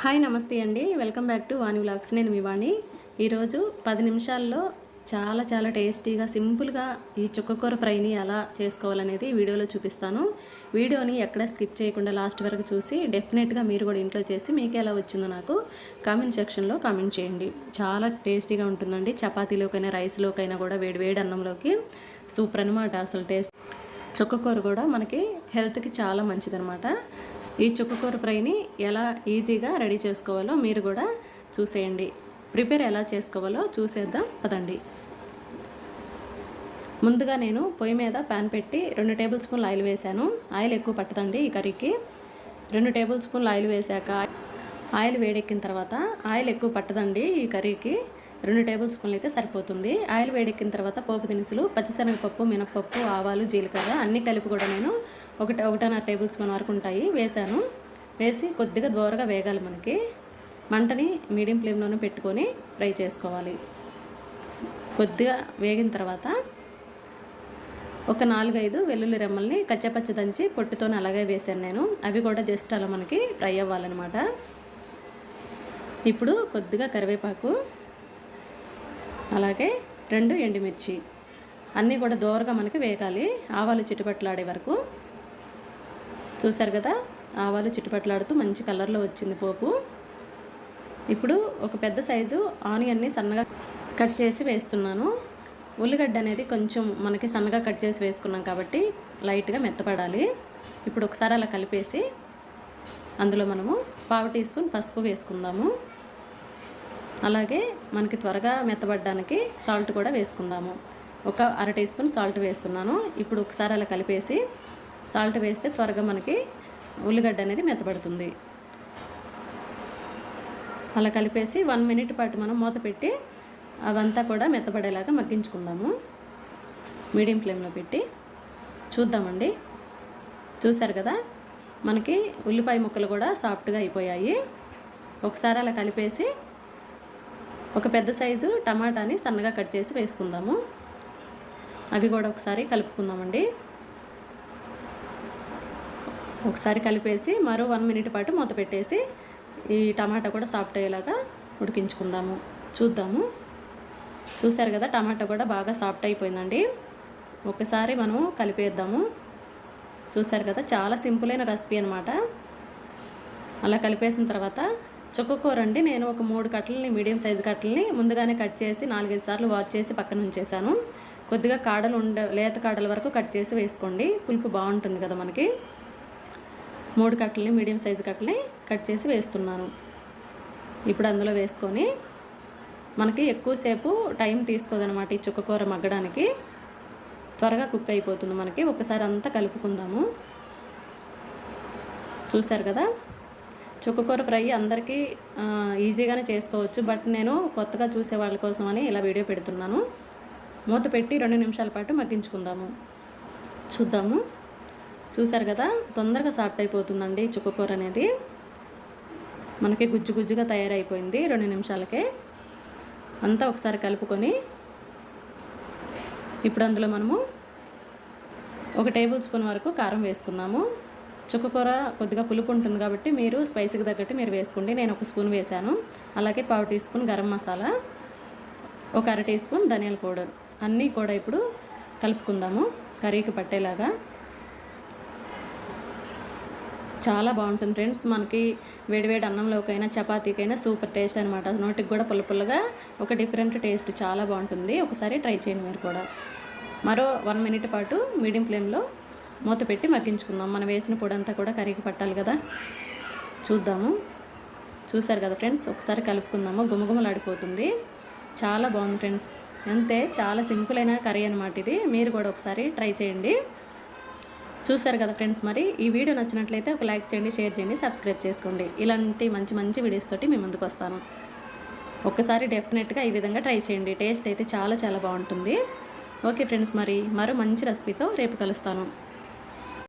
Hi నమస్తే అండి. Welcome back to Vani vlogs. నేను మీ వాణి. ఈరోజు పది నిమిషాల్లో చాలా చాలా టేస్టీగా సింపుల్గా ఈ చుక్కకూర ఫ్రైని ఎలా చేసుకోవాలనేది వీడియోలో చూపిస్తాను. వీడియోని ఎక్కడ స్కిప్ చేయకుండా లాస్ట్ వరకు చూసి డెఫినెట్గా మీరు కూడా ఇంట్లో చేసి మీకు ఎలా వచ్చిందో నాకు కామెంట్ సెక్షన్లో కామెంట్ చేయండి. చాలా టేస్టీగా ఉంటుందండి. చపాతీలోకైనా రైస్లోకైనా కూడా వేడి వేడి అన్నంలోకి. సూపర్ అనమాట అసలు టేస్ట్. చుక్కకూర కూడా మనకి హెల్త్కి చాలా మంచిదనమాట ఈ చుక్కకూర ఫ్రైని ఎలా ఈజీగా రెడీ చేసుకోవాలో మీరు కూడా చూసేయండి. ప్రిపేర్ ఎలా చేసుకోవాలో చూసేద్దాం. పదండి. ముందుగా నేను పొయ్యి మీద ప్యాన్ పెట్టి రెండు టేబుల్ స్పూన్లు ఆయిల్ వేశాను ఆయిల్ ఎక్కువ పట్టదండి ఈ కర్రీకి. రెండు టేబుల్ స్పూన్లు ఆయిల్ వేశాక ఆయిల్ వేడెక్కిన తర్వాత ఆయిల్ ఎక్కువ పట్టదండి ఈ కర్రీకి. రెండు టేబుల్ స్పూన్లు అయితే సరిపోతుంది. ఆయిల్ వేడెక్కిన తర్వాత పోపు దినుసులు పచ్చిశనగపప్పు మినపప్పు ఆవాలు జీలకర్ర అన్నీ కలిపి కూడా నేను ఒకటి ఒకటిన్నర టేబుల్ స్పూన్ వరకు ఉంటాయి. వేసాను వేసి కొద్దిగా దూరగా వేగాలి మనకి. మంటని మీడియం ఫ్లేమ్లోనే పెట్టుకొని ఫ్రై చేసుకోవాలి. కొద్దిగా వేగిన తర్వాత ఒక నాలుగైదు వెల్లుల్లి రెమ్మల్ని కచ్చపచ్చ దంచి పొట్టుతో అలాగే వేసాను నేను. అవి కూడా జస్ట్ అలా మనకి ఫ్రై అవ్వాలన్నమాట. ఇప్పుడు కొద్దిగా కరివేపాకు అలాగే రెండు ఎండుమిర్చి. అన్నీ కూడా దోరగా మనకి వేగాలి. ఆవాలు చిట్టుపట్లాడే వరకు. చూసారు కదా? ఆవాలు చిట్టుపట్లాడుతూ మంచి కలర్లో వచ్చింది పోపు. ఇప్పుడు ఒక పెద్ద సైజు ఆనియన్ని సన్నగా కట్ చేసి వేస్తున్నాను. ఉల్లిగడ్డ అనేది కొంచెం మనకి సన్నగా కట్ చేసి వేసుకున్నాం కాబట్టి లైట్గా మెత్తపడాలి. ఇప్పుడు ఒకసారి అలా కలిపేసి అందులో మనము పావు టీ స్పూన్ పసుపు వేసుకుందాము. అలాగే మనకి త్వరగా మెత్తబడడానికి సాల్ట్ కూడా వేసుకుందాము. ఒక అర టీ స్పూన్ సాల్ట్ వేస్తున్నాను. ఇప్పుడు ఒకసారి అలా కలిపేసి సాల్ట్ వేస్తే త్వరగా మనకి ఉల్లిగడ్డ అనేది మెత్తబడుతుంది. అలా కలిపేసి వన్ మినిట్ పాటు మనం మూత పెట్టి అవంతా కూడా మెత్తబడేలాగా మగ్గించుకుందాము. మీడియం ఫ్లేమ్లో పెట్టి చూద్దామండి. చూశారు కదా? మనకి ఉల్లిపాయ ముక్కలు కూడా సాఫ్ట్గా అయిపోయాయి. ఒకసారి అలా కలిపేసి ఒక పెద్ద సైజు టమాటాని సన్నగా కట్ చేసి వేసుకుందాము. అవి కూడా ఒకసారి కలుపుకుందామండి. ఒకసారి కలిపేసి మరో వన్ మినిట్ పాటు మూత పెట్టేసి ఈ టమాటా కూడా సాఫ్ట్ అయ్యేలాగా ఉడికించుకుందాము. చూద్దాము. చూసారు కదా టమాటా కూడా బాగా సాఫ్ట్ అయిపోయిందండి. ఒకసారి మనము కలిపేద్దాము. చూసారు కదా చాలా సింపుల్ అయిన రెసిపీ అనమాట అలా కలిపేసిన తర్వాత చుక్కకూరండి. నేను ఒక మూడు కట్టలని మీడియం సైజు కట్టలని ముందుగానే కట్ చేసి నాలుగైదు సార్లు వాష్ చేసి పక్కన ఉంచేసాను కొద్దిగా కాడలు ఉండ లేత కాడల వరకు కట్ చేసి వేసుకోండి. పులుపు బాగుంటుంది కదా మనకి. మూడు కట్టలని మీడియం సైజు కట్టలని కట్ చేసి వేస్తున్నాను. ఇప్పుడు అందులో వేసుకొని మనకి ఎక్కువసేపు టైం తీసుకోదనమాట ఈ చుక్కకూర మగ్గడానికి. త్వరగా కుక్ అయిపోతుంది మనకి. ఒకసారి అంతా కలుపుకుందాము. చూసారు కదా? చుక్కకూర ఫ్రై అందరికీ ఈజీగానే చేసుకోవచ్చు. బట్ నేను కొత్తగా చూసే వాళ్ళ కోసమని ఇలా వీడియో పెడుతున్నాను. మూత పెట్టి రెండు నిమిషాల పాటు మగ్గించుకుందాము. చూద్దాము. చూసారు కదా తొందరగా సాఫ్ట్ అయిపోతుందండి చుక్కకూర అనేది. మనకి గుజ్జు గుజ్జుగా తయారైపోయింది రెండు నిమిషాలకే. అంతా ఒకసారి కలుపుకొని ఇప్పుడు అందులో మనము ఒక టేబుల్ స్పూన్ వరకు కారం వేసుకుందాము. చుక్కకూర కొద్దిగా పులుపు ఉంటుంది కాబట్టి మీరు స్పైసీకి తగ్గట్టు మీరు వేసుకోండి. నేను ఒక స్పూన్ వేశాను. అలాగే పావు టీ స్పూన్ గరం మసాలా ఒక అర టీ స్పూన్ ధనియాల పౌడర్. అన్నీ కూడా ఇప్పుడు కలుపుకుందాము. కర్రీకి పట్టేలాగా. చాలా బాగుంటుంది ఫ్రెండ్స్. మనకి వేడివేడి అన్నంలోకైనా చపాతీకైనా సూపర్ టేస్ట్ అనమాట నోటికి కూడా పుల్ల పుల్లగా ఒక డిఫరెంట్ టేస్ట్. చాలా బాగుంటుంది. ఒకసారి ట్రై చేయండి మీరు కూడా. మరో వన్ మినిట్ పాటు మీడియం ఫ్లేమ్లో మూత పెట్టి మగ్గించుకుందాం. మనం వేసిన పొడి అంతా కూడా కర్రీకి పట్టాలి కదా. చూద్దాము. చూసారు కదా ఫ్రెండ్స్? ఒకసారి కలుపుకుందాము. గుమగుమలాడిపోతుంది. చాలా బాగుంది ఫ్రెండ్స్. అంతే చాలా సింపుల్ అయిన కర్రీ అనమాట ఇది. మీరు కూడా ఒకసారి ట్రై చేయండి. చూసారు కదా ఫ్రెండ్స్ మరి? ఈ వీడియో నచ్చినట్లయితే ఒక లైక్ చేయండి షేర్ చేయండి సబ్స్క్రైబ్ చేసుకోండి. ఇలాంటి మంచి మంచి వీడియోస్ తోటి మీ ముందుకు వస్తాను. ఒక్కసారి డెఫినెట్గా ఈ విధంగా ట్రై చేయండి. టేస్ట్ అయితే చాలా చాలా బాగుంటుంది. ఓకే ఫ్రెండ్స్ మరి మరో మంచి రెసిపీతో రేపు కలుస్తాను.